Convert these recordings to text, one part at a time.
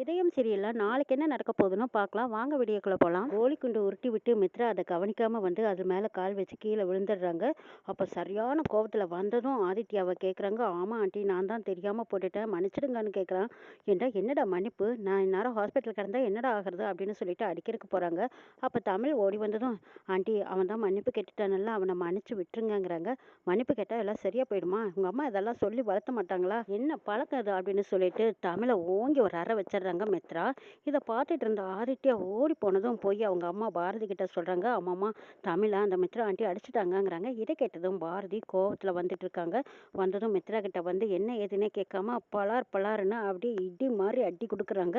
இதயம் சரியில்லை நாளைக்கு என்ன நடக்க போகுதுன்னு பார்க்கலாம். வாங்க வீடியோக்குள்ளே போகலாம் கோழிக்குண்டு உருட்டி விட்டு மித்ரா அதை கவனிக்காமல் வந்து அது மேலே கால் வச்சு கீழே விழுந்துடுறாங்க. அப்போ சரியான கோபத்தில் வந்ததும் ஆதித்யாவை கேட்குறாங்க ஆமாம் ஆண்டி நான் தான் தெரியாமல் போட்டுட்டேன். மன்னிச்சிடுங்கன்னு கேட்குறான் ஏண்டா என்னடா மன்னிப்பு? நான் இந்நேரம் ஹாஸ்பிட்டல் கிடந்தால் என்னடா ஆகுறது? அப்படின்னு சொல்லிட்டு அடிக்கிறதுக்கு போகிறாங்க அப்போ தமிழ் ஓடி வந்ததும் ஆண்டி அவன் தான் மன்னிப்பு கேட்டுட்டானல்ல அவனை மன்னிச்சு விட்டுருங்கிறாங்க மன்னிப்பு கேட்டால் எல்லாம் சரியாக போயிடுமா? உங்கள் அம்மா இதெல்லாம் சொல்லி வளர்த்த மாட்டாங்களா என்ன பழக்கம் அது அப்படின்னு சொல்லிட்டு தமிழை ஓங்கி ஒரு அறை வச்சிடுறாங்க மித்ரா. இதை பார்த்துட்டு இருந்த ஆதித்யா ஓடி போனதும் போய் அவங்க அம்மா பாரதி கிட்ட சொல்கிறாங்க அம்மாம்மா தமிழா அந்த மித்ரா ஆண்டி அடிச்சிட்டாங்கங்கிறாங்க. இதை கேட்டதும் பாரதி கோவத்தில் வந்துட்டு இருக்காங்க. வந்ததும் மித்ரா கிட்ட வந்து என்ன ஏதுன்னே கேட்காம பலார் பலாருன்னு அப்படியே இடி மாதிரி அடி கொடுக்குறாங்க.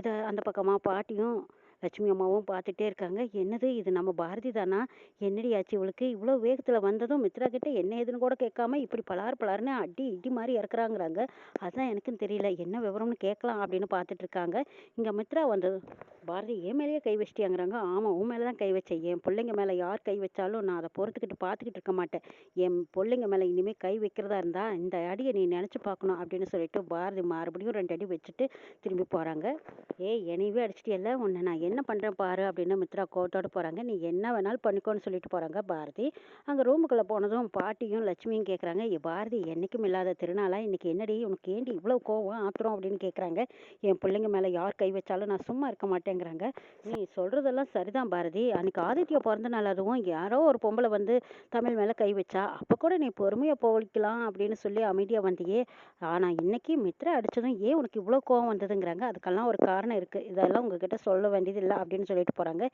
இதை அந்த பக்கமாக பாட்டியும் லட்சுமி அம்மாவும் பார்த்துட்டே இருக்காங்க. என்னது இது நம்ம பாரதி தானா? என்னடி ஆச்சு இவளுக்கு? இவ்வளோ வேகத்தில் வந்ததும் மித்ரா கிட்ட என்ன ஏதுன்னு கூட கேட்காம இப்படி பலார் பலார்னு அடி இடி மாதிரி இறக்குறாங்கிறாங்க. அதுதான் எனக்கும் தெரியல. என்ன விவரம்னு கேட்கலாம் அப்படின்னு பார்த்துட்டு இருக்காங்க. இங்கே மித்ரா வந்தது பாரதி என் மேலேயே கை வச்சிட்டியாங்கிறாங்க. ஆமாம் உன் மேலே தான் கை வச்சேன். என் பிள்ளைங்க மேலே யார் கை வச்சாலும் நான் அதை பொறுத்துக்கிட்டு பார்த்துக்கிட்டு இருக்க மாட்டேன். என் பிள்ளைங்க மேலே இனிமேல் கை வைக்கிறதா இருந்தால் இந்த அடியை நீ நினச்சி பார்க்கணும் அப்படின்னு சொல்லிட்டு பாரதி மறுபடியும் ரெண்டு அடி வச்சுட்டு திரும்பி போகிறாங்க ஏய் என்னையவே அடிச்சிட்டியல்ல? உன்னை நான் என்ன பண்ணுறேன் பாரு அப்படின்னு மித்ரா கோட்டோட போகிறாங்க நீ என்ன வேணாலும் பண்ணிக்கோன்னு சொல்லிட்டு போகிறாங்க பாரதி. அங்கே ரூமுக்குள்ளே போனதும் பாட்டியும் லட்சுமியும் கேட்குறாங்க ஏ பாரதி என்றைக்கும் இல்லாத திருநாளா? இன்றைக்கி என்னடி? உனக்கு ஏண்டி இவ்வளோ கோவம் ஆத்திரம் அப்படின்னு கேட்குறாங்க என் பிள்ளைங்க மேலே யார் கை வச்சாலும் நான் சும்மா இருக்க மாட்டேன். மாட்டேங்கிறாங்க. நீ சொல்கிறதெல்லாம் சரிதான் பாரதி. அன்னைக்கு ஆதித்யா பிறந்த நாள் அதுவும் யாரோ ஒரு பொம்பளை வந்து தமிழ் மேலே கை வச்சா அப்போ கூட நீ பொறுமையாக போகலாம் அப்படின்னு சொல்லி அமைதியாக வந்தியே. ஆனால் இன்னைக்கு மித்ரா அடித்ததும் ஏன் உனக்கு இவ்வளோ கோவம் வந்ததுங்கிறாங்க. அதுக்கெல்லாம் ஒரு காரணம் இருக்குது இதெல்லாம் உங்ககிட்ட சொல்ல வேண்டியது இல்லை அப்படின்னு சொல்லிட்டு போகிறாங்க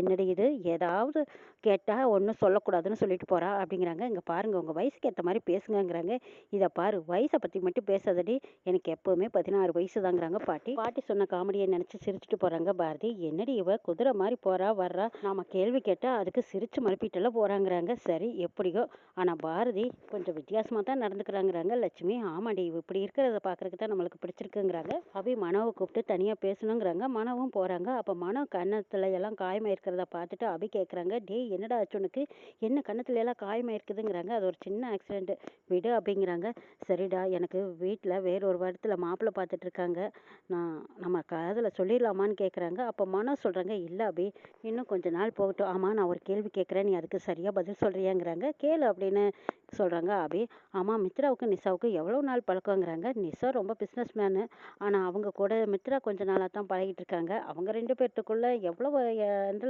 என்னடி இது? ஏதாவது கேட்டால் ஒன்றும் சொல்லக்கூடாதுன்னு சொல்லிட்டு போகிறா அப்படிங்கிறாங்க. இங்கே பாருங்கள் உங்கள் வயசுக்கு ஏற்ற மாதிரி பேசுங்கங்கிறாங்க. இதை பாரு வயசை பற்றி மட்டும் பேசாதடி. எனக்கு எப்போவுமே பதினாறு வயசு தாங்கிறாங்க பாட்டி. பாட்டி சொன்ன காமெடியை நினச்சி சிரிச்சுட்டு போகிறாங்க பாரதி என்னடி இவ? குதிரை மாதிரி போகிறா வர்றா? நாம கேள்வி கேட்டால் அதுக்கு சிரிச்சு மறுப்பிட்டெல்லாம் போகிறாங்கிறாங்க சரி எப்படியோ? ஆனால் பாரதி கொஞ்சம் வித்தியாசமாக தான் நடந்துக்கிறாங்கிறாங்க. லட்சுமி ஆமாடி இவ இப்படி இருக்கிறத பார்க்குறதுக்கு தான் நம்மளுக்கு பிடிச்சிருக்குங்கிறாங்க. அபி மனவை கூப்பிட்டு தனியாக பேசணுங்கிறாங்க. மனவும் போகிறாங்க அப்போ மனோ கன்னத்துல எல்லாம் காயமாக இருக்கிறத பார்த்துட்டு அபி கேட்குறாங்க டேய் என்னடா ஆச்சு உனக்கு? என்ன கன்னத்துல எல்லாம் காயமாக இருக்குதுங்கிறாங்க அது ஒரு சின்ன ஆக்சிடென்ட் விடு அப்படிங்கிறாங்க சரிடா எனக்கு வீட்டில் வேற ஒரு இடத்துல மாப்பிள்ளை பார்த்துட்டு இருக்காங்க. நான் நம்ம காதில் சொல்லிடலாமான்னு கேட்குறாங்க அப்போ மனோ சொல்கிறாங்க இல்லை அபி இன்னும் கொஞ்ச நாள் போகட்டும். ஆமாம் நான் ஒரு கேள்வி கேட்குறேன் நீ அதுக்கு சரியாக பதில் சொல்கிறியாங்கிறாங்க கேளு அப்படின்னு சொல்கிறாங்க அபி ஆமாம் மித்ராவுக்கு நிஷாவுக்கு எவ்வளோ நாள் பழக்கங்கிறாங்க. நிஷா ரொம்ப பிஸ்னஸ் மேனு ஆனால் அவங்க கூட மித்ரா கொஞ்ச நாளாக தான் பழகிட்டு இருக்காங்க அவங்க ரெண்டு பேர்த்துக்குள்ளே எவ்வளோ அஹ், எந்த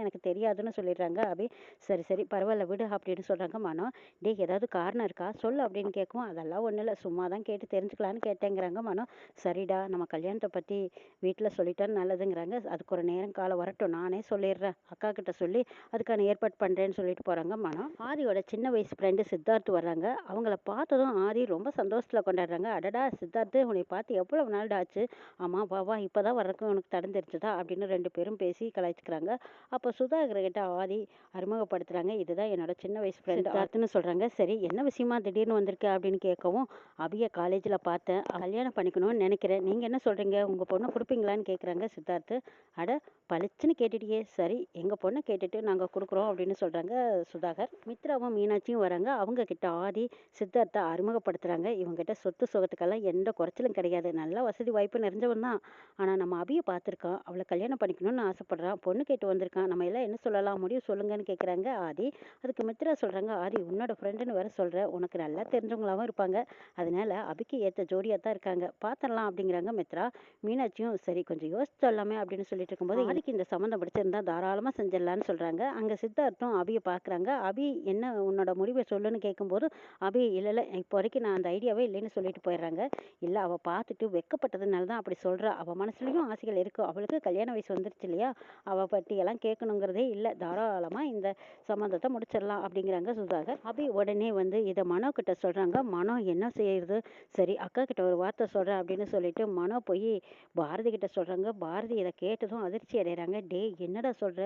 எனக்கு தெரியாதுன்னு சொல்லிடுறாங்க. அபி சரி சரி பரவாயில்ல விடு அப்படின்னு சொல்கிறாங்க மனோ. டே ஏதாவது காரணம் இருக்கா? சொல்லு அப்படின்னு கேட்கும் அதெல்லாம் ஒன்றும் இல்லை. சும்மா தான் கேட்டு தெரிஞ்சுக்கலான்னு கேட்டேங்கிறாங்க மனோ. சரிடா நம்ம கல்யாணத்தை பற்றி வீட்டில் சொல்லிட்டா நல்லதுங்கிறாங்க. அதுக்கு ஒரு நேரம் காலம் வரட்டும். நானே சொல்லிடுறேன். அக்கா கிட்ட சொல்லி அதுக்கான ஏற்பாடு பண்ணுறேன்னு சொல்லிட்டு போகிறாங்க மனோ. ஆதியோட சின்ன வயசு ஃப்ரெண்டு சித்தார்த் வர்றாங்க. அவங்கள பார்த்ததும் ஆதி ரொம்ப சந்தோஷத்தில் கொண்டாடுறாங்க. அடடா சித்தார்த்து உன்னை பார்த்து எவ்வளவு நாள் ஆச்சு ஆமாம் வா வா இப்போ தான் வர்றதுக்கு உனக்கு தடம் தெரிஞ்சதா? அப்படின்னு ரெண்டு பேரும் பேசி கலாய்ச்சிக்கிறாங்க. அப்போ சுதாகர் கிட்ட ஆதி அறிமுகப்படுத்துகிறாங்க இதுதான் என்னோட சின்ன வயசு ஃப்ரெண்டு சித்தார்த்துன்னு சொல்கிறாங்க சரி என்ன விஷயமா திடீர்னு வந்திருக்க அப்படின்னு கேட்கவும் அபிய காலேஜில் பார்த்தேன். கல்யாணம் பண்ணிக்கணும்னு நினைக்கிறேன். நீங்கள் என்ன சொல்கிறீங்க உங்கள் பொண்ணை கொடுப்பீங்களான்னு கேட்குறாங்க சித்தார்த்து. அட பளிச்சுன்னு கேட்டுட்டியே. சரி எங்கள் பொண்ணை கேட்டுட்டு நாங்கள் கொடுக்குறோம் அப்படின்னு சொல்கிறாங்க சுதாகர். மித்ராவும் மீனாட்சியும் வராங்க. அவங்க கிட்ட ஆதி சித்தார்த்தை அறிமுகப்படுத்துகிறாங்க இவங்ககிட்ட சொத்து சுகத்துக்கெல்லாம் எந்த குறைச்சலும் கிடையாது. நல்ல வசதி வாய்ப்பு நிறைஞ்சவன் தான். ஆனால் நம்ம அபியை பார்த்துருக்கோம் அவளை கல்யாணம் பண்ணிக்கணும்னு ஆசைப்படுறான். பொண்ணு கேட்டு வந்திருக்கான். நம்ம எல்லாம் என்ன சொல்லலாம்? முடிவு சொல்லுங்கன்னு கேட்குறாங்க ஆதி. அதுக்கு மித்ரா சொல்கிறாங்க ஆதி உன்னோட ஃப்ரெண்டுன்னு வேற சொல்கிற உனக்கு நல்லா தெரிஞ்சவங்களாவும் இருப்பாங்க. அதனால அபிக்கு ஏற்ற ஜோடியாக தான் இருக்காங்க. பார்த்துடலாம் அப்படிங்கிறாங்க மித்ரா. மீனாட்சியும் சரி கொஞ்சம் யோசிச்சு அப்படின்னு சொல்லிட்டு இருக்கும்போது ஆதிக்கு இந்த சம்மந்தம் பிடிச்சிருந்தா தாராளமாக செஞ்சிடலான்னு சொல்கிறாங்க அங்கே சித்தார்த்தும் அபியை பார்க்குறாங்க அபி என்ன உன்னோட முடிவை சொல்லுன்னு கேட்கும்போது அபி இல்லை இல்லை இப்போ வரைக்கும் நான் அந்த ஐடியாவே இல்லைன்னு சொல்லிட்டு போயிடுறாங்க. இல்லை அவள் பார்த்துட்டு வெக்கப்பட்டதுனால தான் அப்படி சொல்கிறா அவள் மனசுலையும் ஆசைகள் இருக்கும் அவளுக்கு கல்யாண வயசு வந்துருச்சு இல்லையா? அவள் பற்றியெல்லாம் கேட்கணுங்கிறதே இல்லை. தாராளமாக இந்த சம்மந்தத்தை முடிச்சிடலாம் அப்படிங்கிறாங்க சுதாகர். அபி உடனே வந்து இதை மனோ கிட்ட சொல்கிறாங்க மனோ என்ன செய்யறது? சரி அக்கா கிட்ட ஒரு வார்த்தை சொல்கிறேன் அப்படின்னு சொல்லிட்டு மனோ போய் பாரதி கிட்ட சொல்கிறாங்க பாரதி இதை கேட்டதும் அதிர்ச்சி அடைகிறாங்க டே என்னடா சொல்கிற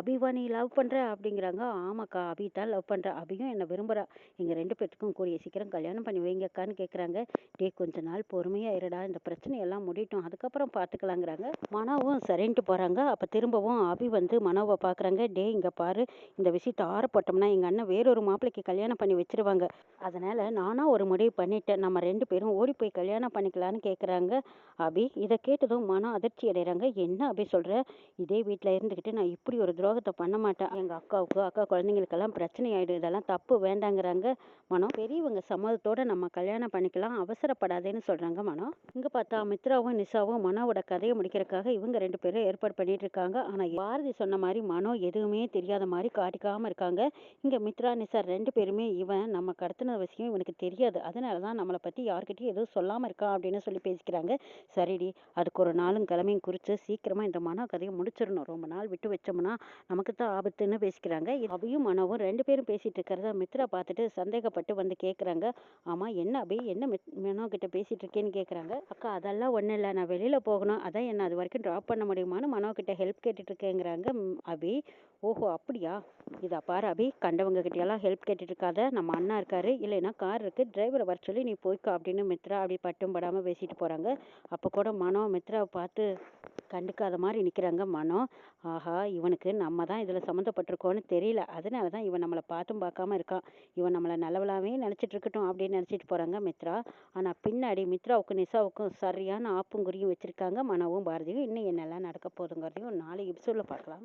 அபிவா நீ லவ் பண்ணுற அப்படிங்கிறாங்க. ஆமாக்கா அபி தான் லவ் பண்ணுற அபியும் என்னை விரும்புகிறா எங்கள் ரெண்டு பேர்த்துக்கும் கூடிய சீக்கிரம் கல்யாணம் பண்ணி வைங்கக்கான்னு கேட்குறாங்க டே கொஞ்ச நாள் பொறுமையாக இருடா. இந்த பிரச்சனையெல்லாம் முடியட்டும். அதுக்கப்புறம் பார்த்துக்கலாங்கிறாங்க மனோவும் சரின்ட்டு போகிறாங்க அப்போ திரும்பவும் அபி வந்து மனோவை பார்க்குறாங்க டே இங்கே பாரு. இந்த விஷயத்தை ஆறப்பட்டோம்னா எங்கள் அண்ணன் வேறொரு மாப்பிள்ளைக்கு கல்யாணம் பண்ணி வச்சிருவாங்க. அதனால் நானாக ஒரு முடிவு பண்ணிட்டேன். நம்ம ரெண்டு பேரும் ஓடி போய் கல்யாணம் பண்ணிக்கலான்னு கேட்குறாங்க அபி இதை கேட்டதும் மனம் அதிர்ச்சி அடைகிறாங்க என்ன அபி சொல்கிற இதே வீட்டில் இருந்துக்கிட்டு நான் இப்படி ஒரு துரோகத்தை பண்ண மாட்டேன். எங்கள் அக்காவுக்கு அக்கா குழந்தைங்களுக்கெல்லாம் பிரச்சனை ஆகிடும் இதெல்லாம் தப்பு வேண்டாம். வேண்டாங்கிறாங்க. மனம் பெரியவங்க சம்மதத்தோடு நம்ம கல்யாணம் பண்ணிக்கலாம் அவசரப்படாதேன்னு சொல்கிறாங்க மனம் இங்கே பார்த்தா மித்ராவும் நிஷாவும் மனோவோட கதையை முடிக்கிறதுக்காக இவங்க ரெண்டு பேரும் ஏற்பாடு பண்ணிட்டு இருக்காங்க. ஆனால் பாரதி சொன்ன மாதிரி மனோ எதுவுமே தெரியாத மாதிரி காட்டிக்காமல் இருக்காங்க. இங்கே மித்ரா நிஷா ரெண்டு பேருமே இவன் நம்ம கடத்தின விஷயம் இவனுக்கு தெரியாது. அதனால தான் நம்மளை பற்றி யார்கிட்டயும் எதுவும் சொல்லாமல் இருக்கான் அப்படின்னு சொல்லி பேசிக்கிறாங்க. சரிடி அதுக்கு ஒரு நாளும் கிழமையும் குறித்து சீக்கிரமாக இந்த மனோ கதையை முடிச்சிடணும். ரொம்ப நாள் விட்டு வச்சோம்னா நமக்கு தான் ஆபத்துன்னு பேசிக்கிறாங்க. அவையும் மனோவும் ரெண்டு பேரும் பேசிட்டு இருக்கிறத மித்ரா பார்த்துட்டு சந்தேகப்பட்டு வந்து கேட்குறாங்க ஆமாம் என்ன அபி? என்ன மித் மனோ கிட்ட பேசிகிட்டு இருக்கேன்னு கேட்குறாங்க அக்கா அதெல்லாம் ஒன்றும் இல்லை. நான் வெளியில் போகணும். அதான் என்ன அது வரைக்கும் ட்ராப் பண்ண முடியுமான்னு மனோ கிட்ட ஹெல்ப் கேட்டுட்டு இருக்கேங்கிறாங்க அபி. ஓஹோ அப்படியா? இதா பாரு அபி கண்டவங்க கிட்டயெல்லாம் ஹெல்ப் கேட்டுட்டு இருக்காத நம்ம அண்ணா இருக்காரு இல்லைன்னா கார் இருக்கு டிரைவரை வர சொல்லி நீ போய்க்கோ அப்படின்னு மித்ரா அப்படி பட்டும் படாமல் பேசிட்டு போகிறாங்க அப்போ கூட மனோ மித்ராவை பார்த்து கண்டுக்காத மாதிரி நிற்கிறாங்க மனோ. ஆஹா இவனுக்கு நம்ம தான் இதில் சம்மந்தப்பட்டிருக்கோன்னு தெரியல. அதனால தான் இவன் நம்மளை பார்த்தும் பார்க்காம இருக்கான். இவன் நம்மளை நல்லவளாவே நினச்சிட்டு இருக்கட்டும் அப்படின்னு நினச்சிட்டு போகிறாங்க மித்ரா. ஆனால் பின்னாடி மித்ராவுக்கும் நிஷாவுக்கும் சரியான ஆப்புங்குறியும் வச்சுருக்காங்க மனோவும் பாரதியும். இன்னும் என்னெல்லாம் நடக்க போதுங்கிறதையும் நாளைக்கு எபிசோடில் பார்க்கலாம்.